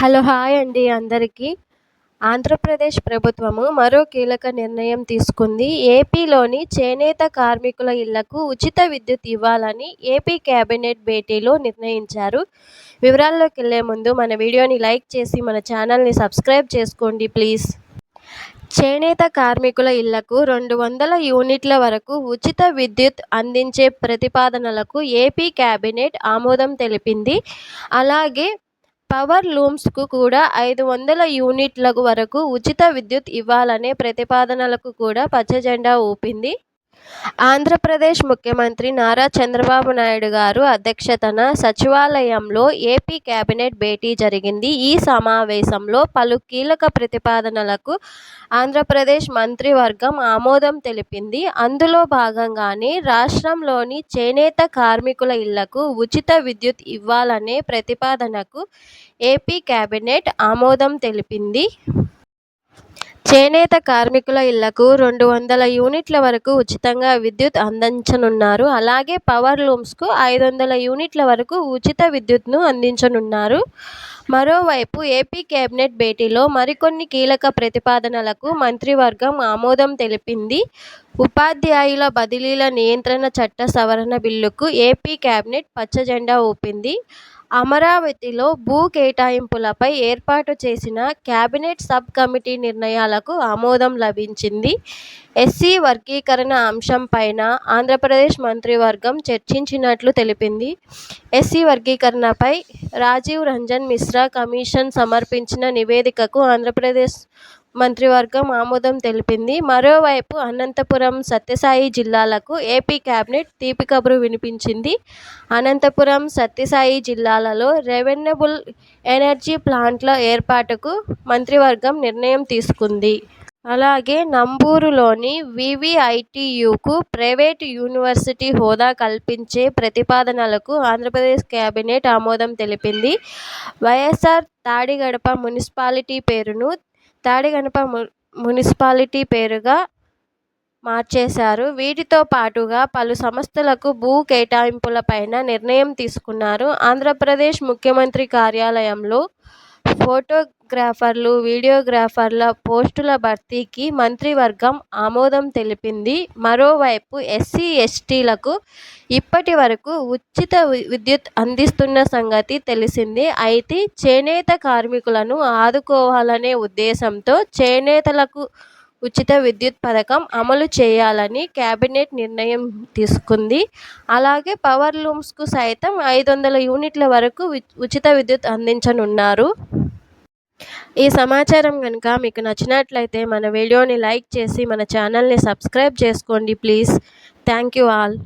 Hello hi అండి అందరికీ. ఆంధ్రప్రదేశ్ ప్రభుత్వము మరో కీలక నిర్ణయం తీసుకుంది. ఏపీలోని చేనేత కార్మికుల ఇళ్ళకు ఉచిత విద్యుత్ ఇవ్వాలని ఏపీ కేబినెట్ భేటీలో నిర్ణయించారు. వివరాల్లోకి వెళ్ళే ముందు మన వీడియోని లైక్ చేసి మన ఛానల్ని సబ్స్క్రైబ్ చేసుకోండి ప్లీజ్. చేనేత కార్మికుల ఇళ్ళకు రెండు వందల యూనిట్ల వరకు ఉచిత విద్యుత్ అందించే ప్రతిపాదనలకు ఏపీ కేబినెట్ ఆమోదం తెలిపింది. అలాగే పవర్ లూమ్స్కు కూడా ఐదు వందల యూనిట్ల వరకు ఉచిత విద్యుత్ ఇవ్వాలనే ప్రతిపాదనలకు కూడా పచ్చజెండా ఊపింది. ఆంధ్రప్రదేశ్ ముఖ్యమంత్రి నారా చంద్రబాబు నాయుడు గారు అధ్యక్షతన సచివాలయంలో ఏపీ కేబినెట్ భేటీ జరిగింది. ఈ సమావేశంలో పలు కీలక ప్రతిపాదనలకు ఆంధ్రప్రదేశ్ మంత్రివర్గం ఆమోదం తెలిపింది. అందులో భాగంగానే రాష్ట్రంలోని చేనేత కార్మికుల ఇళ్ళకు ఉచిత విద్యుత్ ఇవ్వాలనే ప్రతిపాదనకు ఏపీ కేబినెట్ ఆమోదం తెలిపింది. చేనేత కార్మికుల ఇళ్ళకు రెండు వందల యూనిట్ల వరకు ఉచితంగా విద్యుత్ అందించనున్నారు. అలాగే పవర్ లూమ్స్కు ఐదు వందల యూనిట్ల వరకు ఉచిత విద్యుత్ను అందించనున్నారు. మరోవైపు ఏపీ కేబినెట్ భేటీలో మరికొన్ని కీలక ప్రతిపాదనలకు మంత్రివర్గం ఆమోదం తెలిపింది. ఉపాధ్యాయుల బదిలీల నియంత్రణ చట్ట సవరణ బిల్లుకు ఏపీ కేబినెట్ పచ్చజెండా ఊపింది. అమరావతిలో భూ కేటాయింపులపై ఏర్పాటు చేసిన కేబినెట్ సబ్ కమిటీ నిర్ణయాలకు ఆమోదం లభించింది. ఎస్సీ వర్గీకరణ అంశం పైన ఆంధ్రప్రదేశ్ మంత్రివర్గం చర్చించినట్లు తెలిపింది. ఎస్సీ వర్గీకరణపై రాజీవ్ రంజన్ మిశ్రా కమిషన్ సమర్పించిన నివేదికకు ఆంధ్రప్రదేశ్ మంత్రివర్గం ఆమోదం తెలిపింది. మరోవైపు అనంతపురం సత్యసాయి జిల్లాలకు ఏపీ క్యాబినెట్ తీపి కబురు వినిపించింది. అనంతపురం సత్యసాయి జిల్లాలలో రెవెన్యబుల్ ఎనర్జీ ప్లాంట్ల ఏర్పాటుకు మంత్రివర్గం నిర్ణయం తీసుకుంది. అలాగే నంబూరులోని వివిఐటియుకు ప్రైవేటు యూనివర్సిటీ హోదా కల్పించే ప్రతిపాదనలకు ఆంధ్రప్రదేశ్ కేబినెట్ ఆమోదం తెలిపింది. వైఎస్ఆర్ తాడిగడప మున్సిపాలిటీ పేరును తాడిగణప ము మున్సిపాలిటీ పేరుగా మార్చేశారు. వీటితో పాటుగా పలు సంస్థలకు భూ కేటాయింపులపైన నిర్ణయం తీసుకున్నారు. ఆంధ్రప్రదేశ్ ముఖ్యమంత్రి కార్యాలయంలో ఫోటో ఫోటోగ్రాఫర్లు వీడియోగ్రాఫర్ల పోస్టుల భర్తీకి మంత్రివర్గం ఆమోదం తెలిపింది. మరోవైపు ఎస్సీ ఎస్టీలకు ఇప్పటి వరకు ఉచిత విద్యుత్ అందిస్తున్న సంగతి తెలిసిందే. అయితే చేనేత కార్మికులను ఆదుకోవాలనే ఉద్దేశంతో చేనేతలకు ఉచిత విద్యుత్ పథకం అమలు చేయాలని కేబినెట్ నిర్ణయం తీసుకుంది. అలాగే పవర్ లూమ్స్కు సైతం ఐదు వందల యూనిట్ల వరకు ఉచిత విద్యుత్ అందించనున్నారు. ఈ సమాచారం కనుక మీకు నచ్చినట్లయితే మన వీడియోని లైక్ చేసి మన ఛానల్ని సబ్స్క్రైబ్ చేసుకోండి ప్లీజ్. Thank you all.